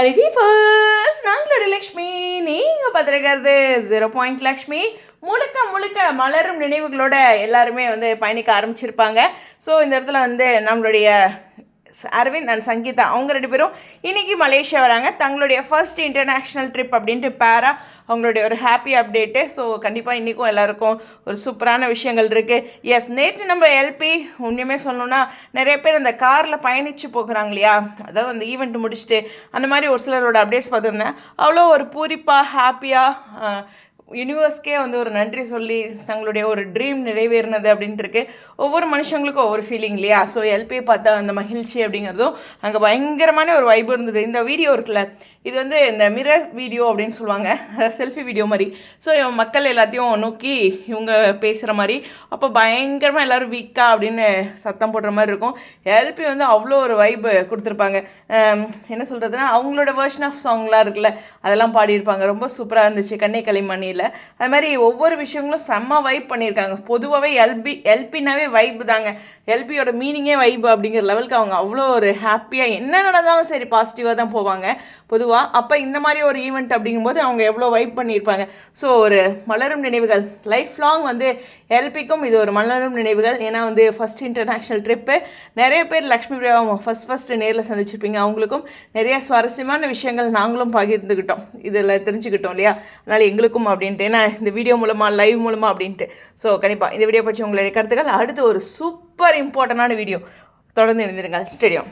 ஹரி வீஃபர்ஸ் நாங்களோட லக்ஷ்மி நீங்கள் பார்த்துருக்கிறது zero point Lakshmi. முழுக்க முழுக்க மலரும் நினைவுகளோட எல்லாருமே வந்து பயணிக்க ஆரம்பிச்சிருப்பாங்க. ஸோ இந்த இடத்துல வந்து நம்மளுடைய அரவிந்த் அண்ட் சங்கீதா அவங்க ரெண்டு பேரும் இன்னைக்கு மலேசியா வராங்க. தங்களுடைய ஃபர்ஸ்ட் இன்டர்நேஷ்னல் ட்ரிப் அப்படின்ட்டு பேரா அவங்களுடைய ஒரு ஹாப்பி அப்டேட்டு ஸோ கண்டிப்பாக இன்றைக்கும் எல்லாருக்கும் ஒரு சூப்பரான விஷயங்கள் இருக்குது எஸ் நேற்று நம்ம எல்பி உண்மையுமே சொல்லணும்னா நிறைய பேர் அந்த காரில் பயணித்து போகிறாங்க இல்லையா? அதாவது அந்த ஈவெண்ட் முடிச்சுட்டு அந்த மாதிரி ஒரு சிலரோட அப்டேட்ஸ் பார்த்துருந்தேன். அவ்வளோ ஒரு பூரிப்பாக ஹாப்பியாக யூனிவர்ஸ்க்கே வந்து ஒரு நன்றி சொல்லி தங்களுடைய ஒரு ட்ரீம் நிறைவேறினது அப்படின்ட்டுருக்கு. ஒவ்வொரு மனுஷங்களுக்கும் ஒவ்வொரு ஃபீலிங் இல்லையா? ஸோ எல்பியை பார்த்தா அந்த மகிழ்ச்சி அப்படிங்கிறதும் அங்கே பயங்கரமான ஒரு வைப் இருந்தது. இந்த வீடியோ இருக்குல்ல இது வந்து இந்த மிரர் வீடியோ அப்படின்னு சொல்லுவாங்க. செல்ஃபி வீடியோ மாதிரி. ஸோ மக்கள் எல்லாத்தையும் நோக்கி இவங்க பேசுகிற மாதிரி. அப்போ பயங்கரமாக எல்லோரும் வீக்கா அப்படின்னு சத்தம் போடுற மாதிரி இருக்கும். எல்பி வந்து அவ்வளோ ஒரு வைப் கொடுத்துருப்பாங்க. என்ன சொல்கிறதுனா அவங்களோட வேர்ஷன் ஆஃப் சாங்லாம் இருக்குல்ல அதெல்லாம் பாடியிருப்பாங்க. ரொம்ப சூப்பராக இருந்துச்சு. கண்ணை களிமணியில் அது மாதிரி ஒவ்வொரு விஷயங்களும் செம்ம வைப் பண்ணியிருக்காங்க பொதுவாகவே எல்பி எல்பினாவே வைப் தாங்க. எல்பியோட மீனிங்கே வைப் அப்படிங்கிற லெவலுக்கு அவங்க அவ்வளோ ஒரு ஹாப்பியாக என்ன நடந்தாலும் சரி பாசிட்டிவாக தான் போவாங்க. பொதுவாக அப்போ இந்த மாதிரி ஒரு ஈவெண்ட் அப்படிங்கும்போது அவங்க எவ்வளோ வைப் பண்ணியிருப்பாங்க. ஸோ ஒரு மலரும் நினைவுகள். லைஃப் லாங் வந்து எல்பிக்கும் இது ஒரு மலரும் நினைவுகள். ஏன்னா வந்து ஃபஸ்ட் இன்டர்நேஷ்னல் ட்ரிப்பு நிறைய பேர் லக்ஷ்மி பிரியாவை ஃபஸ்ட் ஃபஸ்ட்டு நேரில் சந்திச்சிருப்பீங்க. அவங்களுக்கும் நிறைய சுவாரஸ்யமான விஷயங்கள் நாங்களும் பகிர்ந்துக்கிட்டோம் இதில் தெரிஞ்சுக்கிட்டோம் இல்லையா? அதனால் எங்களுக்கும் அப்படின்ட்டு. ஏன்னா இந்த வீடியோ மூலமாக லைவ் மூலமாக அப்படின்ட்டு. ஸோ கண்டிப்பாக இந்த வீடியோ பற்றி உங்களுடைய கருத்துக்கள். அடுத்து ஒரு சூப்பர் சூப்பர் இம்பார்ட்டண்டான வீடியோ. தொடர்ந்து இருந்திருங்கள் ஸ்டேடியம்